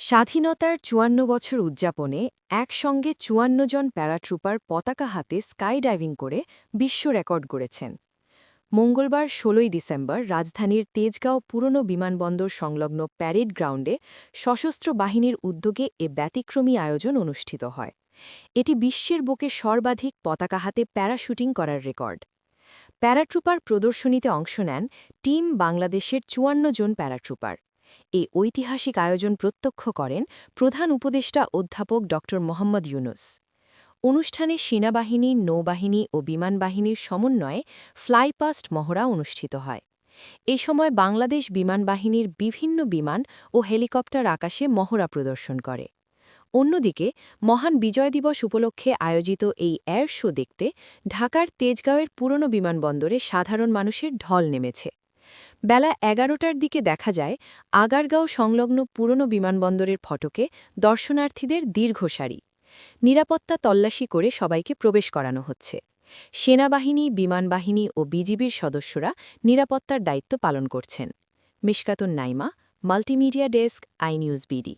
স্বাধীনতার চুয়ান্ন বছর উদযাপনে একসঙ্গে চুয়ান্ন জন প্যারাট্রুপার পতাকা হাতে স্কাই ডাইভিং করে বিশ্ব রেকর্ড গড়েছেন। মঙ্গলবার ১৬ই ডিসেম্বর রাজধানীর তেজগাঁও পুরনো বিমানবন্দর সংলগ্ন প্যারেড গ্রাউন্ডে সশস্ত্র বাহিনীর উদ্যোগে এ ব্যতিক্রমী আয়োজন অনুষ্ঠিত হয়। এটি বিশ্বের বুকে সর্বাধিক পতাকা হাতে প্যারাশুটিং করার রেকর্ড। প্যারাট্রুপার প্রদর্শনীতে অংশ নেন টিম বাংলাদেশের চুয়ান্ন জন প্যারাট্রুপার। এই ঐতিহাসিক আয়োজন প্রত্যক্ষ করেন প্রধান উপদেষ্টা অধ্যাপক ড. মোহাম্মদ ইউনুস। অনুষ্ঠানে সেনাবাহিনী, নৌবাহিনী ও বিমান বাহিনীর সমন্বয়ে ফ্লাইপাস্ট মহড়া অনুষ্ঠিত হয়। এ সময় বাংলাদেশ বিমান বাহিনীর বিভিন্ন বিমান ও হেলিকপ্টার আকাশে মহড়া প্রদর্শন করে। অন্যদিকে, মহান বিজয় দিবস উপলক্ষে আয়োজিত এই এয়ার শো দেখতে ঢাকার তেজগাঁওয়ের পুরনো বিমানবন্দরে সাধারণ মানুষের ঢল নেমেছে। বেলা এগারোটার দিকে দেখা যায়, আগারগাঁও সংলগ্ন পুরনো বিমানবন্দরের ফটকে দর্শনার্থীদের দীর্ঘ সারি। নিরাপত্তা তল্লাশি করে সবাইকে প্রবেশ করানো হচ্ছে। সেনাবাহিনী, বিমানবাহিনী ও বিজিবির সদস্যরা নিরাপত্তার দায়িত্ব পালন করছেন। Mishkatun Naima, multimedia desk, iNews BD.